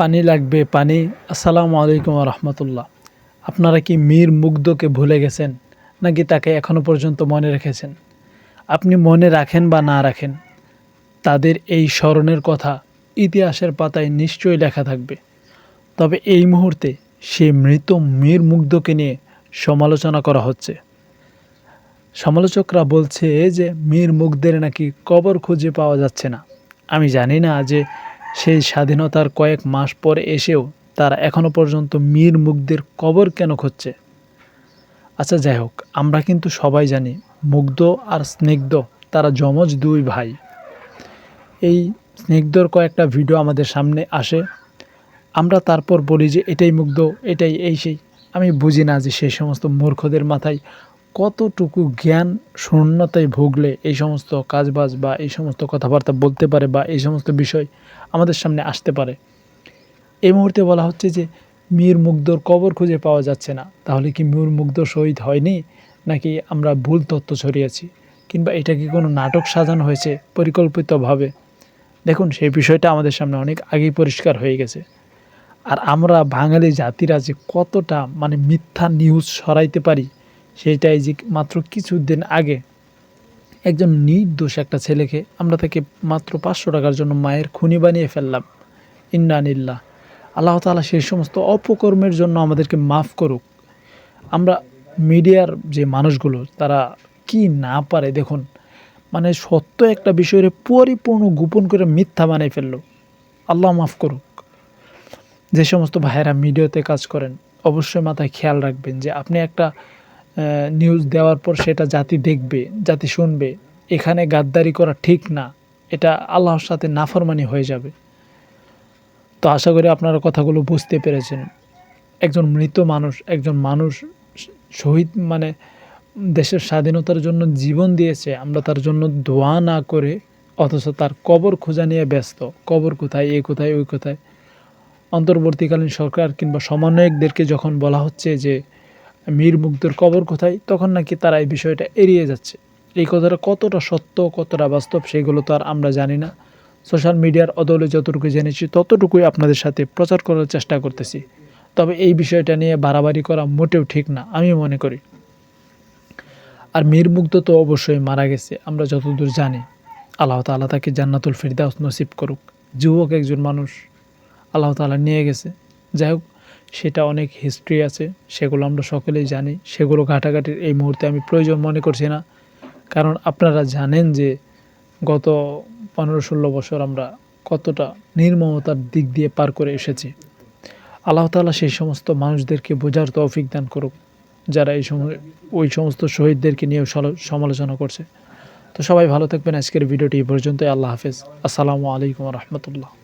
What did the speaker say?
পানি লাগবে, পানি। আসসালামু আলাইকুম রহমতুল্লাহ। আপনারা কি মীর মুগ্ধকে ভুলে গেছেন, নাকি তাকে এখনও পর্যন্ত মনে রেখেছেন? আপনি মনে রাখেন বা না রাখেন, তাদের এই স্মরণের কথা ইতিহাসের পাতায় নিশ্চয়ই লেখা থাকবে। তবে এই মুহূর্তে সে মৃত মীর মুগ্ধকে নিয়ে সমালোচনা করা হচ্ছে। সমালোচকরা বলছে যে, মীর মুগ্ধের নাকি কবর খুঁজে পাওয়া যাচ্ছে না। আমি জানি না যে সেই স্বাধীনতার কয়েক মাস পর এসেও তারা এখনও পর্যন্ত মীর মুগ্ধের কবর কেন খুঁজছে? আচ্ছা যাই হোক, আমরা কিন্তু সবাই জানি মুগ্ধ আর স্নিগ্ধ তারা যমজ দুই ভাই। এই স্নিগ্ধর কয়েকটা ভিডিও আমাদের সামনে আসে। আমরা তারপর বলি যে এটাই মুগ্ধ, এটাই এই সেই। আমি বুঝি না যে সেই সমস্ত মূর্খদের মাথায় কতটুকু জ্ঞান শূন্যতায় ভুগলে এই সমস্ত কাজবাজ বা এই সমস্ত কথাবার্তা বলতে পারে বা এই সমস্ত বিষয় আমাদের সামনে আসতে পারে? এই মুহূর্তে বলা হচ্ছে যে, মীর মুগ্ধর কবর খুঁজে পাওয়া যাচ্ছে না। তাহলে কি মীর মুগ্ধ শহীদ হয়নি? নাকি আমরা ভুল তথ্য ছড়িয়েছি? কিংবা এটা কি কোনো নাটক সাজানো হয়েছে পরিকল্পিতভাবে? দেখুন সেই বিষয়টা আমাদের সামনে অনেক আগেই পরিষ্কার হয়ে গেছে। আর আমরা বাঙালি জাতিরা যে কতটা মানে মিথ্যা নিউজ সরাইতে পারি সেটাই যে মাত্র কিছুদিন আগে একজন নির্দোষ একটা ছেলেকে আমরা তাকে মাত্র পাঁচশো টাকার জন্য মায়ের খুনি বানিয়ে ফেললাম। ইন্নানিল্লাহ আল্লাহ তালা সেই সমস্ত অপকর্মের জন্য আমাদেরকে মাফ করুক। আমরা মিডিয়ার যে মানুষগুলো, তারা কি না পারে দেখুন মানে সত্য একটা বিষয়ের পরিপূর্ণ গোপন করে মিথ্যা বানিয়ে ফেলল। আল্লাহ মাফ করুক। যে সমস্ত ভাইয়েরা মিডিয়াতে কাজ করেন, অবশ্যই মাথায় খেয়াল রাখবেন যে আপনি একটা নিউজ দেওয়ার পর সেটা জাতি দেখবে, জাতি শুনবে। এখানে গাদ্দারি করা ঠিক না। এটা আল্লাহর সাথে নাফরমানি হয়ে যাবে। তো আশা করি আপনারা কথাগুলো বুঝতে পেরেছেন। একজন মৃত মানুষ, একজন মানুষ শহীদ মানে দেশের স্বাধীনতার জন্য জীবন দিয়েছে, আমরা তার জন্য দোয়া না করে অথচ তার কবর খোঁজা নিয়ে ব্যস্ত। কবর কোথায়, এ কোথায়, ওই কোথায়? অন্তর্বর্তীকালীন সরকার কিংবা সমন্বয়কদেরকে যখন বলা হচ্ছে যে মীর মুগ্ধর কবর কোথায়? তখন নাকি তারা এই বিষয়টা এড়িয়ে যাচ্ছে। এই কথাটা কতটা সত্য, কতটা বাস্তব, সেগুলো তো আর আমরা জানি না। সোশ্যাল মিডিয়ার অদলে যতটুকু জেনেছি, ততটুকুই আপনাদের সাথে প্রচার করার চেষ্টা করতেছি। তবে এই বিষয়টা নিয়ে বাড়াবাড়ি করা মোটেও ঠিক না, আমি মনে করি। আর মীর মুগ্ধ তো অবশ্যই মারা গেছে, আমরা যতদূর জানি। আল্লাহ তালা তাকে জান্নাতুল ফিরদাউস নসিব করুক। যুবক একজন মানুষ, আল্লাহ তালা নিয়ে গেছে। যাই হোক সেটা অনেক হিস্ট্রি আছে, সেগুলো আমরা সকলেই জানি, সেগুলো ঘাটাঘাটির এই মুহূর্তে আমি প্রয়োজন মনে করছি না। কারণ আপনারা জানেন যে গত পনেরো ষোলো বছর আমরা কতটা নির্মমতার দিক দিয়ে পার করে এসেছি। আল্লাহ তালা সেই সমস্ত মানুষদেরকে বোঝার তৌফিক দান করুক, যারা এই সময়, ওই সমস্ত শহীদদেরকে নিয়েও সমালোচনা করছে। তো সবাই ভালো থাকবেন, আজকের ভিডিওটি এই পর্যন্তই, আল্লাহ হাফেজ। আসসালামু আলাইকুম রহমতুল্লাহ।